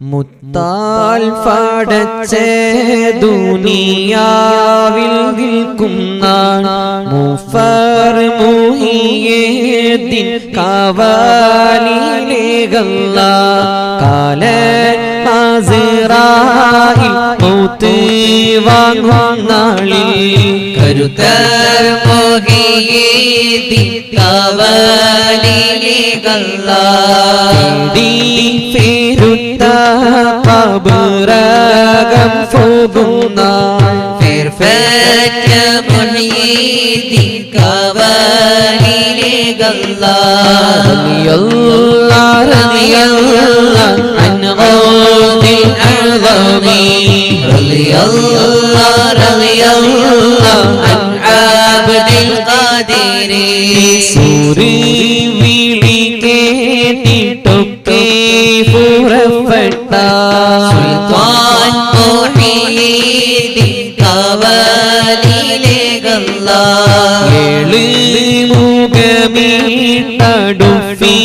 മുത്താൽ പടച്ച ദുനിയാവിൽ നിൽക്കുന്ന മുഫർ മുഹിയേദിൻ കവാലിലെ ഗല്ല കാല ഹാസിറായിൽ മൗത്ത് വാങ്ങും നാളിൽ കരുത്തർ മോഹിയേതി കബറകം പോകുന്ന ഫിർഫക്ക മുഹീദി കബറിലേകല്ല റളിയല്ലാ റളിയല്ലാ അൻഹോദി അൽവമി റളിയല്ലാ റളിയല്ലാ അൻ അബ്ദിൽ ഖാദിരി. മുഖമീട്ടടുപ്പി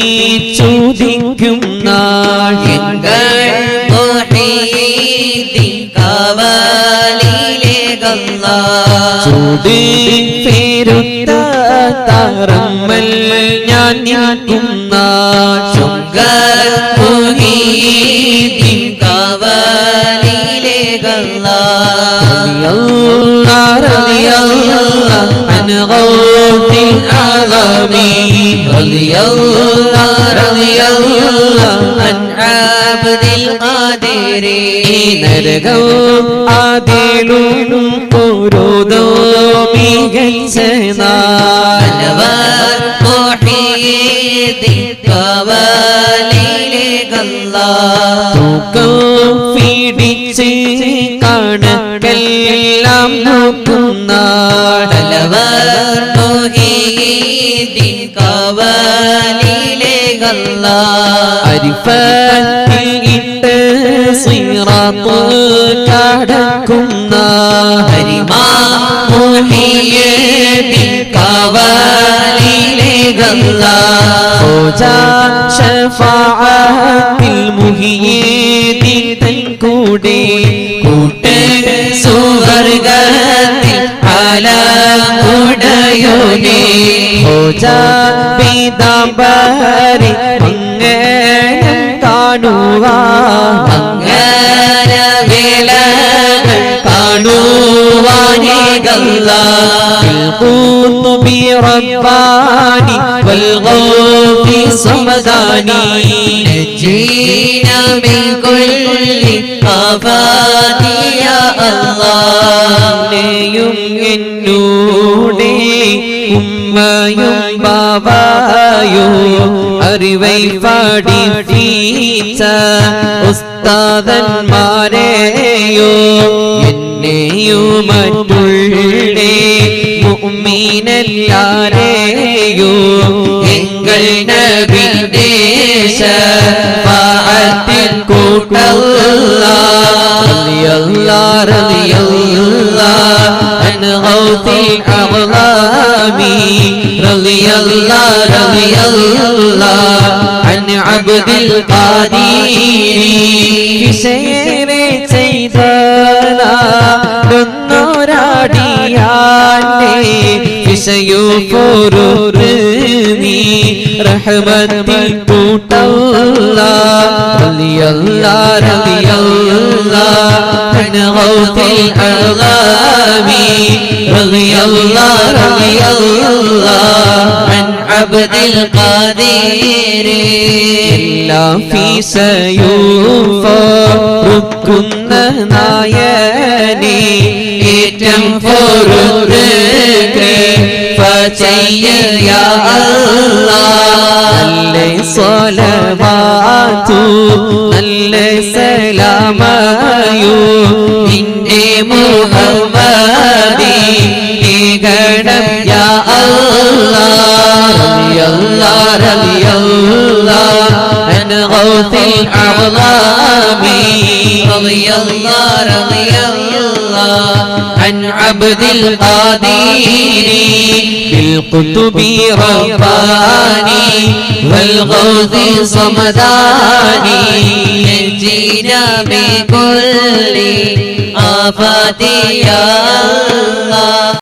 ചുതിക്കും നാൾ ചുതി പേരുത്ത താറമ്മൽ ഞാൻ ഞാനും നാൾ ചുങ്കീതി കവലിലെ ഗല്ലാ عن غوث الأعظم رضي الله رضي الله عن عبد القادر നരകവും ആദിലും ഓരോതോ മികച്ച നാൾ കണക്കെല്ലാം നോക്കുന്ന സിറാത്ത് കടക്കുന്ന ഹരിമാ കവലിലെ കല്ല. ഓജാ അലമുടയോനെ ഓജാ പീതാംബരി മംഗളം കാണുവാൻ മംഗല വേളകൾ കാണുവാനേ ഗല്ല القطب رباني والغوث صمداني نجينا من كل آفات يا الله എന്നെയും എന്നൂടെ ഉമ്മയും ബാബായോ അറിവൈ പാടി ഉസ്താദന്മാരെയോ എന്നെയോ മറ്റുള്ളേ മുഅ്മിനെല്ലാരെയോ എങ്ങൾ നബിദേശ പാഅത്തിൽ കൂട്ടല്ലാ. റളിയല്ലാ رضي الله عن عبد القادر വിശേരെ ചെയ്തോരാടിയാന്റെ വിഷയു പോരൂറ് നീ റഹ്മത്തിൽ കൂട്ടല്ല റളിയല്ലാ റളിയല്ലാ عن غوث الأغلام رضي അബ്ദുൽ ഖാദീർ എല്ലാ ഫീസയൂഫറുക്കുന്ന നായനെ. ഏറ്റം പൊറുത് നല്ല സ്വലവാതു നല്ല സലാമയൂ. നിന്റെ മുഹമ്മദീ ഗണം യാ അല്ലാ رضي الله رضي الله عن غوث الأعظام رضي الله رضي الله عن عبد القادر بالقطب رباني والغوث صمداني نجينا من كل آفات يا الله